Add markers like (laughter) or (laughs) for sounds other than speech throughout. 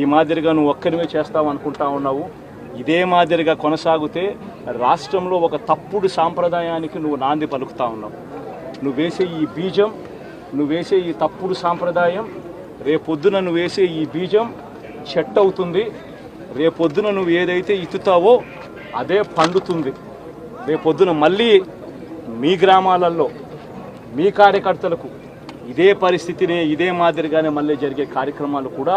ఈ మాదిరిగా నువ్వు ఒక్కరివే చేస్తావు అనుకుంటా ఉన్నావు. ఇదే మాదిరిగా కొనసాగితే రాష్ట్రంలో ఒక తప్పుడు సాంప్రదాయానికి నువ్వు నాంది పలుకుతా ఉన్నావు. నువ్వు వేసే ఈ బీజం నువ్వు వేసే ఈ తప్పుడు సాంప్రదాయం రేపొద్దున నువ్వు వేసే ఈ బీజం చెట్టు అవుతుంది. రేపొద్దున నువ్వు ఏదైతే ఇత్తుతావో అదే పండుతుంది. రేపొద్దున మళ్ళీ మీ గ్రామాలలో మీ కార్యకర్తలకు ఇదే పరిస్థితినే ఇదే మాదిరిగానే మళ్ళీ జరిగే కార్యక్రమాలు కూడా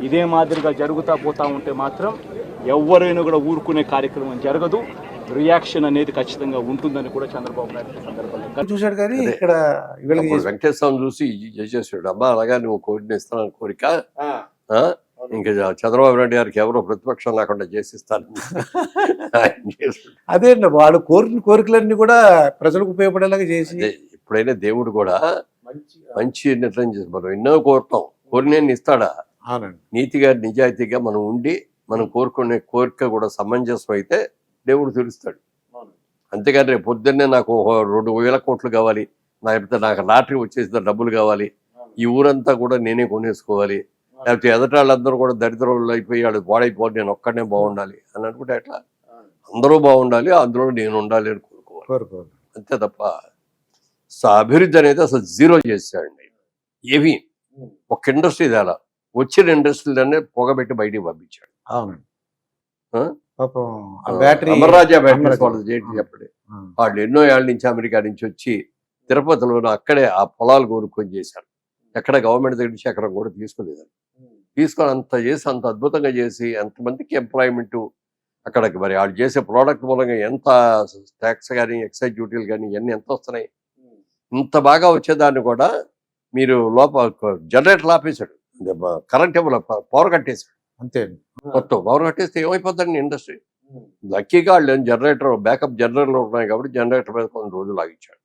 ఇదే మాదిరిగా జరుగుతా పోతా ఉంటే మాత్రం ఎవరైనా కూడా ఊరుకునే కార్యక్రమం జరగదు. రియాక్షన్ అనేది ఖచ్చితంగా ఉంటుందని కూడా చంద్రబాబు నాయుడు సందర్భంగా చూశాడు కానీ ఇక్కడ వెంకటేశ్వరం చూసి చేసేసాడు. అమ్మా అలాగా నువ్వు కోరిన ఇస్తానని కోరిక? ఇంకా చంద్రబాబు నాయుడు గారికి ఎవరో ప్రతిపక్షం లేకుండా చేసిస్తాను. (laughs) అదే అండి వాళ్ళు కోరిన కోరికలన్నీ కూడా ప్రజలకు ఉపయోగపడేలాగా చేసి ఎప్పుడైనా దేవుడు కూడా మంచి నిర్ణయం చేసి మనం ఎన్నో కోరుతాం. కోరిన ఇస్తాడా? నీతిగా నిజాయితీగా మనం ఉండి మనం కోరుకునే కోరిక కూడా సమంజసం అయితే దేవుడు తెలుస్తాడు అంతేగాని రేపు పొద్దున్నే నాకు రెండు వేల కోట్లు కావాలి లేకపోతే నాకు లాటరీ వచ్చేసిన డబ్బులు కావాలి ఈ ఊరంతా కూడా నేనే కొనేసుకోవాలి లేకపోతే ఎదట వాళ్ళందరూ కూడా దరిద్రులు అయిపోయి వాళ్ళు పాడైపోయి నేను ఒక్కడనే బాగుండాలి అని అనుకుంటే ఎట్లా అందరూ బాగుండాలి అందులో నేను ఉండాలి అని కోరుకోవాలి. అంతే తప్ప అభివృద్ధి అనేది అసలు జీరో చేశాడండి ఏవి ఒక ఇండస్ట్రీ తేలా. వచ్చిన ఇండస్ట్రీలనే పొగబెట్టి బయటికి పంపించాడు. అవునండి. బ్యాటరీ చెప్పండి వాళ్ళు ఎన్నో ఏళ్ళ నుంచి అమెరికా నుంచి వచ్చి తిరుపతిలో అక్కడే ఆ పొలాలు కోరుకొని చేశారు. ఎక్కడ గవర్నమెంట్ దగ్గర నుంచి ఎక్కడ కూడా తీసుకోలేదు. తీసుకొని అంత చేసి అంత అద్భుతంగా చేసి ఎంతమందికి ఎంప్లాయ్మెంట్ అక్కడ మరి వాళ్ళు చేసే ప్రోడక్ట్ మూలంగా ఎంత ట్యాక్స్ కానీ ఎక్సైజ్ డ్యూటీలు కానీ ఇవన్నీ ఎంత వస్తున్నాయి? ఇంత బాగా వచ్చేదాన్ని కూడా మీరు లోపల జనరేటర్ ఆపేశాడు. కరెంట్ ఇవ్వలే పవర్ కట్టేశాడు అంతే మొత్తం పవర్ కట్టేస్తే ఏమైపోతుందండి ఇండస్ట్రీ లక్కీగా వాళ్ళు జనరేటర్ బ్యాకప్ జనరేటర్లు ఉన్నాయి కాబట్టి జనరేటర్ మీద కొన్ని రోజులు ఆగించాడు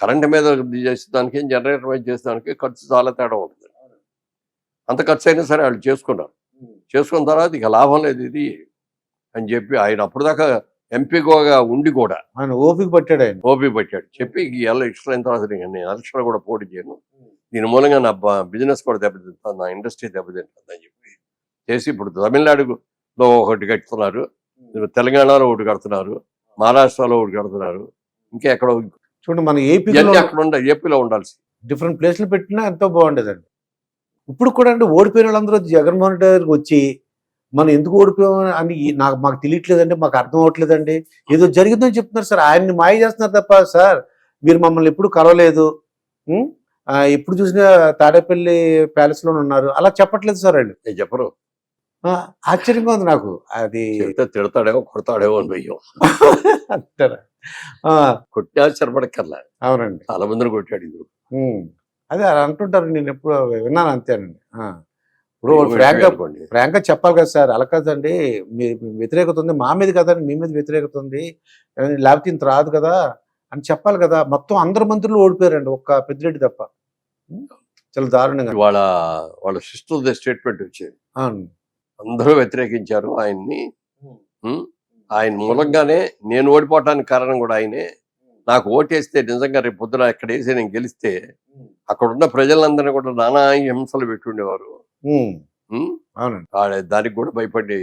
కరెంట్ మీద చేసేదానికి జనరేటర్ మీద చేసేదానికి ఖర్చు చాలా తేడా ఉంటుంది. అంత ఖర్చు అయినా సరే వాళ్ళు చేసుకున్నారు. చేసుకున్న తర్వాత ఇక లాభం లేదు ఇది అని చెప్పి ఆయన అప్పటిదాకా ఎంపీగా ఉండి కూడా ఆయన ఓపిక పట్టాడు ఆయన. ఓపీ పెట్టాడు. చెప్పి ఎలక్షన్ అయిన తర్వాత నేను నేను ఎలక్షన్ కూడా పోటీ చేయను. దీని మూలంగా నా బిజినెస్ కూడా దెబ్బతింటుంది నా ఇండస్ట్రీ దెబ్బతింటుంది అని చెప్పి చేసి ఇప్పుడు తమిళనాడులో ఒకటి కడుతున్నారు తెలంగాణలో ఒకటి కడుతున్నారు మహారాష్ట్రలో ఒకటి కడుతున్నారు ఇంకా ఎక్కడో చూడండి మన ఏపీ అక్కడ ఉండాలి ఏపీలో ఉండాల్సి. డిఫరెంట్ ప్లేస్లు పెట్టినా ఎంతో బాగుండేదండి. ఇప్పుడు కూడా అంటే ఓడిపోయిన వాళ్ళందరూ జగన్మోహన్ రెడ్డి గారికి వచ్చి మనం ఎందుకు ఓడిపోయామని అని నాకు మాకు తెలియట్లేదండి మాకు అర్థం అవ్వట్లేదండి. ఏదో జరిగిందని చెప్తున్నారు సార్ ఆయన్ని మాయ చేస్తున్నారు తప్ప సార్ మీరు మమ్మల్ని ఎప్పుడు కలవలేదు. ఎప్పుడు చూసినా తాడేపల్లి ప్యాలెస్లో ఉన్నారు. అలా చెప్పట్లేదు సార్ వాళ్ళు. నేను చెప్పరు. ఆ, ఆశ్చర్యంగా ఉంది నాకు. అది తిడతాడేమో కొడతాడేమో అని భయం. అంటారా? ఆ, కొట్టి ఆశ్చర్యపడక్కర్లా అవునండి. చాలా మందిని కొట్టాడు ఇది. అదే అలా అంటుంటారు నేను ఎప్పుడు విన్నాను అంతేనండి. ఇప్పుడు ఫ్రాంక్ ఫ్రాంక్గా చెప్పాలి కదా సార్ అలా కదండి మీ వ్యతిరేకత ఉంది మా మీద కదండి మీ మీద వ్యతిరేకత ఉంది. లేకపోతే ఇంత రాదు కదా అని చెప్పాలి కదా. మొత్తం అందరు మంత్రులు ఓడిపోయారండి ఒక్క పెద్దిరెడ్డి తప్ప? చాలా దారుణంగా వాళ్ళ వాళ్ళ సిస్టర్ స్టేట్మెంట్ వచ్చేది. అందరూ వ్యతిరేకించారు ఆయన్ని? ఆయన మూలంగానే నేను ఓడిపోవటానికి కారణం కూడా ఆయనే. నాకు ఓటేస్తే నిజంగా రేపు పొద్దున ఎక్కడ వేసి నేను గెలిస్తే అక్కడ ఉన్న ప్రజలందరినీ కూడా నానా హింసలు పెట్టుండేవారు. దానికి కూడా భయపడి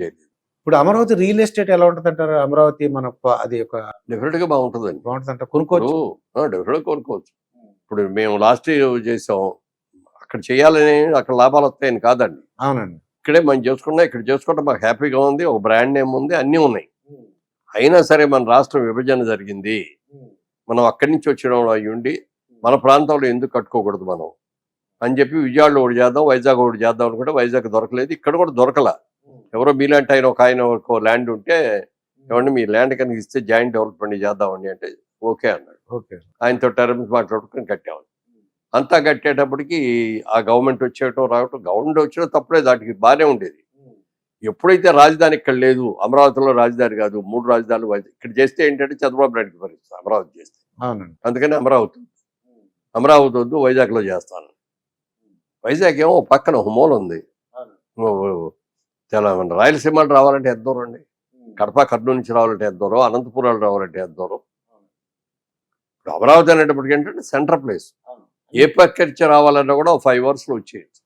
చేయలేదు ఇప్పుడు అమరావతి రియల్ ఎస్టేట్ ఎలా ఉంటుంది అంటారు అమరావతి మన అది ఒక డెఫినెట్గా బాగుంటుందండి. బాగుంటుంది అంటారు కొనుక్కోవచ్చు డెఫినెట్ కొనుక్కోవచ్చు. ఇప్పుడు మేము లాస్ట్ చేసాం. అక్కడ చేయాలని అక్కడ లాభాలు వస్తాయని కాదండి. అవునండి. ఇక్కడే మనం చేసుకున్నా ఇక్కడ చేసుకుంటే మాకు హ్యాపీగా ఉంది ఒక బ్రాండ్ నేమ్ ఉంది అన్నీ ఉన్నాయి. అయినా సరే మన రాష్ట్రం విభజన జరిగింది. మనం అక్కడి నుంచి వచ్చిన అయ్యి ఉండి మన ప్రాంతంలో ఎందుకు కట్టుకోకూడదు మనం? అని చెప్పి విజయవాడలో ఒకటి చేద్దాం వైజాగ్ ఒకటి చేద్దాం అనుకుంటే వైజాగ్ దొరకలేదు. ఇక్కడ కూడా దొరకల. ఎవరో మీలాంటి ఆయన ఒక ఆయన ఒక ల్యాండ్ ఉంటే ఏమంటే మీ ల్యాండ్ కనుక ఇస్తే జాయింట్ డెవలప్మెంట్ చేద్దామండి అంటే ఓకే అన్నాడు. ఆయనతో టర్మ్స్ మాట్లాడుకుని కట్టాము అంతా కట్టేటప్పటికి ఆ గవర్నమెంట్ వచ్చేయటం రావటం గవర్నమెంట్ వచ్చినా తప్పుడే దానికి బాగానే ఉండేది. ఎప్పుడైతే రాజధాని ఇక్కడ లేదు అమరావతిలో రాజధాని కాదు మూడు రాజధానులు ఇక్కడ చేస్తే ఏంటంటే చంద్రబాబు నాయుడుకి పరిస్థితి అమరావతి చేస్తే. అందుకని అమరావతి. అమరావతి వద్దు వైజాగ్లో చేస్తాను. వైజాగ్ ఏమో పక్కన ఒక మూల ఉంది మన రాయలసీమలు రావాలంటే ఎంత దూరం అండి? కడప కర్నూలు నుంచి రావాలంటే ఎంత దూరం? అనంతపురాలు రావాలంటే ఎంత దూరం? ఇప్పుడు అమరావతి అనేటప్పటికి ఏంటంటే సెంటర్ ప్లేస్ ఏ పక్క నుంచి రావాలన్నా కూడా ఫైవ్ అవర్స్లో వచ్చేయచ్చు.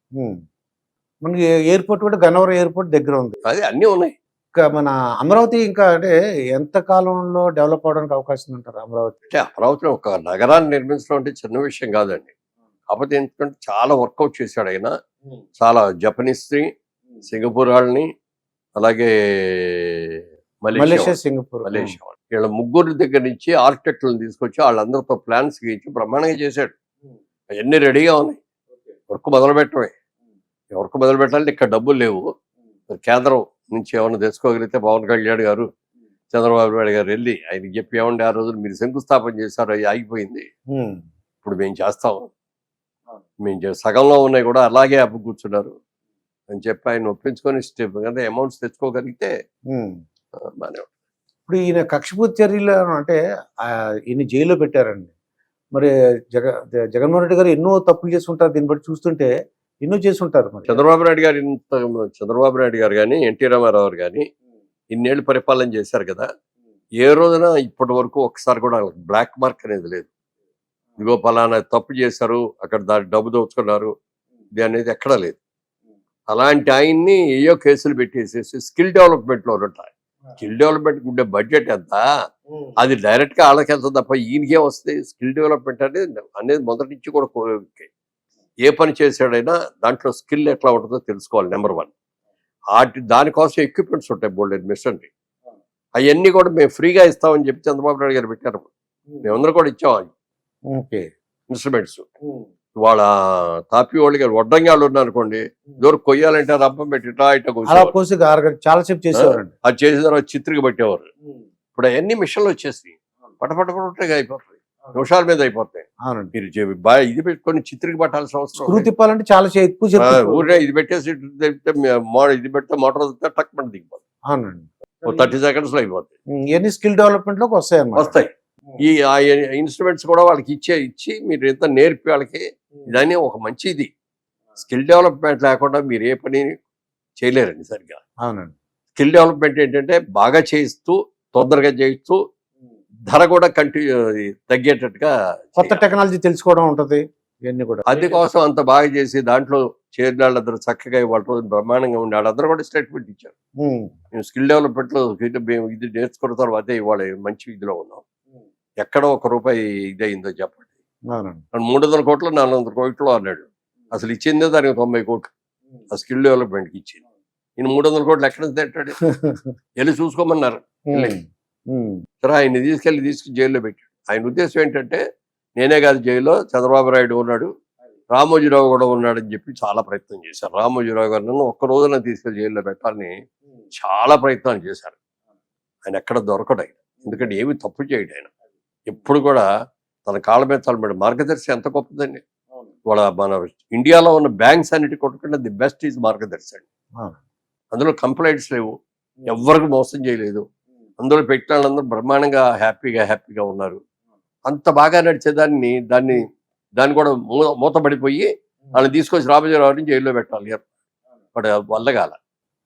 మనకి ఎయిర్పోర్ట్ కూడా గన్నవరం ఎయిర్పోర్ట్ దగ్గర ఉంది. అది అన్నీ ఉన్నాయి. ఇంకా మన అమరావతి ఇంకా అంటే ఎంత కాలంలో డెవలప్ అవడానికి అవకాశం ఉంటారు అమరావతి? అంటే అమరావతిలో ఒక నగరాన్ని నిర్మించడం అంటే చిన్న విషయం కాదండి. కాకపోతే ఏంటంటే చాలా వర్కౌట్ చేశాడు ఆయన. చాలా జపనీస్ సింగపూర్ వాళ్ళని అలాగే మలేషియా సింగపూర్ మలేషియా వాళ్ళు. ముగ్గురు దగ్గర నుంచి ఆర్కిటెక్టులను తీసుకొచ్చి వాళ్ళందరితో ప్లాన్స్ గీయించి బ్రహ్మాండంగా చేశాడు. అవన్నీ రెడీగా ఉన్నాయి. వర్క్ మొదలు పెట్టడమే వర్క్ మొదలు పెట్టాలంటే ఇక్కడ డబ్బులు లేవు. మరి కేంద్రం నుంచి ఏమైనా తెచ్చుకోగలిగితే పవన్ కళ్యాణ్ గారు చంద్రబాబు నాయుడు గారు వెళ్ళి ఆయనకి చెప్పి ఏమండి ఆ రోజులు మీరు శంకుస్థాపన చేశారు అది ఆగిపోయింది. ఇప్పుడు మేము చేస్తాం. మేము సగంలో ఉన్నాయి కూడా అలాగే అప్పు కూర్చున్నారు. అని చెప్పి ఆయన ఒప్పించుకొని స్టెప్ అంటే అమౌంట్స్ తెచ్చుకోగలిగితే బాగానే. ఇప్పుడు ఈయన కక్షపూర్తి చర్యలు అంటే ఆ, ఈయన జైల్లో పెట్టారండి. మరి జగ జగన్మోహన్ రెడ్డి గారు ఎన్నో తప్పులు చేసి ఉంటారు దీన్ని బట్టి చూస్తుంటే ఎన్నో చేసి ఉంటారు మరి. చంద్రబాబు నాయుడు గారు ఇంత చంద్రబాబు నాయుడు గారు కానీ ఎన్టీ రామారావు గారు కానీ ఇన్నేళ్ళు పరిపాలన చేశారు కదా ఏ రోజున ఇప్పటి వరకు ఒకసారి కూడా బ్లాక్ మార్క్ అనేది లేదు. ఇదిగో పలానా తప్పు చేశారు అక్కడ దాని డబ్బు దోచుకున్నారు ఇది అనేది ఎక్కడా లేదు. అలాంటి ఆయన్ని ఏయో కేసులు పెట్టేసేసి స్కిల్ డెవలప్మెంట్లో ఉంటాయి స్కిల్ డెవలప్మెంట్ ఉండే బడ్జెట్ ఎంత? అది డైరెక్ట్గా వాళ్ళకి వెళ్తుంది తప్ప ఈయనకే వస్తుంది స్కిల్ డెవలప్మెంట్ అనేది అనేది మొదటి నుంచి కూడా ఏ పని చేసాడైనా దాంట్లో స్కిల్ ఎట్లా ఉంటుందో తెలుసుకోవాలి నెంబర్ వన్. వాటి దానికోసం ఎక్విప్మెంట్స్ ఉంటాయి బోల్డ్ మిషనరీ. అవన్నీ కూడా మేము ఫ్రీగా ఇస్తామని చెప్పి చంద్రబాబు నాయుడు గారు పెట్టారు. మేమందరం కూడా ఇచ్చాం ఓకే. ఇన్స్ట్రుమెంట్స్. వాళ్ళ తాపి వాళ్ళు గారు వడ్డంగి వాళ్ళు ఉన్నారు అనుకోండి దూరం కొయ్యాలంటే రబ్బం పెట్టి ఇట్లా. కోసి అరగంట చాలాసేపు చేసేవారండి అది చేసిన తర్వాత చిత్రికి పెట్టేవారు. ఇప్పుడు అవన్నీ మిషన్లు వచ్చేసి పటపట పటగా అయిపోతాయి. నిమిషాల మీద అయిపోతాయి. మీరు బాగా ఇది పెట్టుకొని చిత్రికి పట్టాల్సిన అవసరం స్క్రూ. తిప్పాలంటే చాలా ఎక్కువ సేపు ఊరికే ఇది పెట్టేసి ఇది పెడితే మోటార్ తిప్పితే టక్ పని దిగిపోతుంది. అవునండి. థర్టీ సెకండ్స్లో అయిపోతాయి ఇవన్నీ స్కిల్ డెవలప్మెంట్లోకి వస్తాయి. వస్తాయి ఈ ఆ ఇన్స్ట్రుమెంట్స్ కూడా వాళ్ళకి ఇచ్చే ఇచ్చి మీరు ఎంత నేర్పి వాళ్ళకి ఇదని ఒక మంచి ఇది స్కిల్ డెవలప్మెంట్ లేకుండా మీరు ఏ పని చేయలేరండి సరిగ్గా. అవునండి. స్కిల్ డెవలప్మెంట్ ఏంటంటే బాగా చేయిస్తూ తొందరగా చేయిస్తూ ధర కూడా కంటిన్యూ తగ్గేటట్టుగా కొత్త. టెక్నాలజీ తెలుసుకోవడం ఉంటది ఇవన్నీ కూడా. అది కోసం అంత బాగా చేసి దాంట్లో చేరిన వాళ్ళందరూ చక్కగా వాళ్ళ రోజు బ్రహ్మాండంగా ఉండి వాళ్ళందరూ కూడా స్టేట్మెంట్ ఇచ్చారు. మేము స్కిల్ డెవలప్మెంట్లో ఇది మేము ఇది నేర్చుకున్న తర్వాత ఇవాళ మంచి ఇదిలో ఉన్నాం. ఎక్కడో ఒక రూపాయి ఇదయిందో చెప్పండి. మూడు వందల కోట్లు నాలుగు వందల కోట్లు అన్నాడు. అసలు ఇచ్చిందే దానికి తొంభై కోట్లు. ఆ స్కిల్ డెవలప్మెంట్కి ఇచ్చింది. ఈయన మూడు వందల కోట్లు ఎక్కడ తింటాడు (laughs) వెళ్ళి చూసుకోమన్నారు. సరే ఆయన తీసుకెళ్ళి తీసుకుని జైల్లో పెట్టాడు. ఆయన ఉద్దేశం ఏంటంటే నేనే కాదు జైల్లో చంద్రబాబు నాయుడు ఉన్నాడు రామోజీరావు కూడా ఉన్నాడని చెప్పి చాలా ప్రయత్నం చేశారు. రామోజీరావు గారిని ఒక్క రోజున తీసుకెళ్ళి జైల్లో పెట్టాలని చాలా ప్రయత్నాలు చేశారు. ఆయన ఎక్కడ దొరకడు ఆయన. ఎందుకంటే ఏమి తప్పు చేయడు ఆయన. ఎప్పుడు కూడా తన కాళ్ళ మీద తలబడి మార్గదర్శి ఎంత గొప్పదండి. వాళ్ళ మన ఇండియాలో ఉన్న బ్యాంక్స్ అన్నిటి కొట్టుకుంటే ది బెస్ట్ ఈజ్ మార్గదర్శి అండి. అందులో కంప్లైంట్స్ లేవు. ఎవరికి మోసం చేయలేదు. అందులో పెట్టిన వాళ్ళందరూ బ్రహ్మాండంగా హ్యాపీగా హ్యాపీగా ఉన్నారు. అంత బాగా నడిచేదాన్ని దాన్ని దాన్ని కూడా మూతపడిపోయి వాళ్ళని తీసుకొచ్చి రామజీరావుని జైల్లో పెట్టాలి. బట్ వల్ల కాల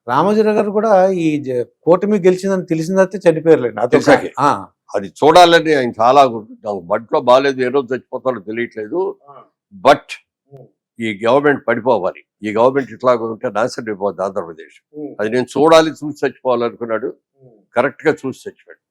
రామోజీరావు గారు కూడా ఈ కూటమి గెలిచిందని తెలిసాకే. ఆ, అది చూడాలని ఆయన చాలా నాకు బట్లో బాగాలేదు ఏ రోజు చచ్చిపోతాడో తెలియట్లేదు. బట్ ఈ గవర్నమెంట్ పడిపోవాలి. ఈ గవర్నమెంట్ ఇట్లా ఉంటే నాశనం అయిపోద్ది ఆంధ్రప్రదేశ్. అది నేను చూడాలి చూసి చచ్చిపోవాలనుకున్నాడు. కరెక్ట్గా చూసి చచ్చిపోయాడు.